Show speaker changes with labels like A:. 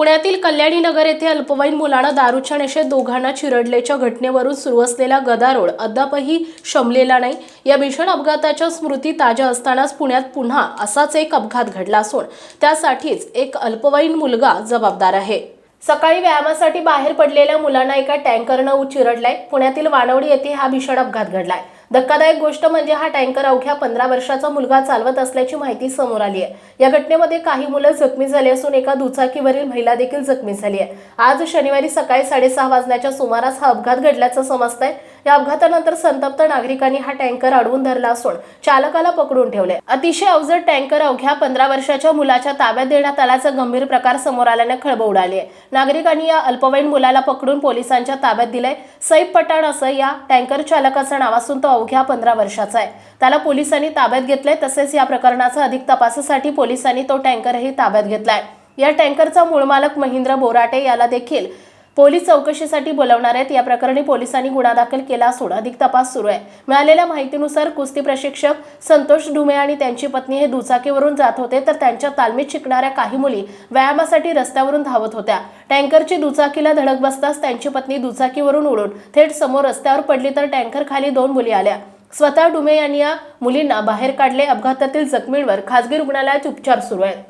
A: पुण्यातील कल्याणी नगर येथे अल्पवयीन मुलानं दारूच्या नशेत दोघांना चिरडल्याच्या घटनेवरून सुरू असलेला गदारोळ अद्यापही शमलेला नाही. या भीषण अपघाताच्या स्मृती ताज्या असतानाच पुण्यात पुन्हा असाच एक अपघात घडला असून त्यासाठीच एक अल्पवयीन मुलगा जबाबदार आहे. सकाळी व्यायामासाठी बाहेर पडलेल्या मुलांना एका टँकरनं चिरडलाय. पुण्यातील वानवडी येथे हा भीषण अपघात घडलाय. धक्कादायक गोष्ट म्हणजे हा टँकर अवघ्या पंधरा वर्षाचा मुलगा चालवत असल्याची माहिती समोर आली आहे. या घटनेमध्ये काही मुलं जखमी झाली असून एका दुचाकीवरील महिला देखील जखमी झाली आहे. आज शनिवारी सकाळी साडेसहा वाजण्याच्या सुमारास हा अपघात घडल्याचं समजतंय. या अपघातानंतर संतप्त नागरिकांनी हा टँकर अडवून धरला असून चालकाला पकडून ठेवले अतिशय अवजड टँकर अवघ्या पंधरा वर्षाच्या मुलाच्या ताब्यात देण्यात आल्याचा गंभीर प्रकार समोर आल्याने खळबळ उडाली आहे. नागरिकांनी या अल्पवयीन मुलाला पकडून पोलिसांच्या ताब्यात दिलंय. सैफ पठाण असं या टँकर चालकाचं नाव असून तो अवघ्या पंधरा वर्षाचा आहे. त्याला पोलिसांनी ताब्यात घेतलंय तसेच या प्रकरणाचा अधिक तपासासाठी पोलिसांनी तो टँकरही ताब्यात घेतलाय. या टँकरचा मूळ मालक महेंद्र बोराटे याला देखील पोलीस चौकशीसाठी बोलवणार आहेत. या प्रकरणी पोलिसांनी गुन्हा दाखल केला असून अधिक तपास सुरू आहे. मिळालेल्या माहितीनुसार कुस्ती प्रशिक्षक संतोष ढुमे आणि त्यांची पत्नी हे दुचाकीवरून जात होते तर त्यांच्या तालमीत शिकणाऱ्या काही मुली व्यायामासाठी रस्त्यावरून धावत होत्या. टँकरची दुचाकीला धडक बसताच त्यांची पत्नी दुचाकीवरून उडून थेट समोर रस्त्यावर पडली तर टँकर खाली दोन मुली आल्या. स्वतः डुमे यांनी या मुलींना बाहेर काढले. अपघातातील जखमींवर खासगी रुग्णालयात उपचार सुरू आहेत.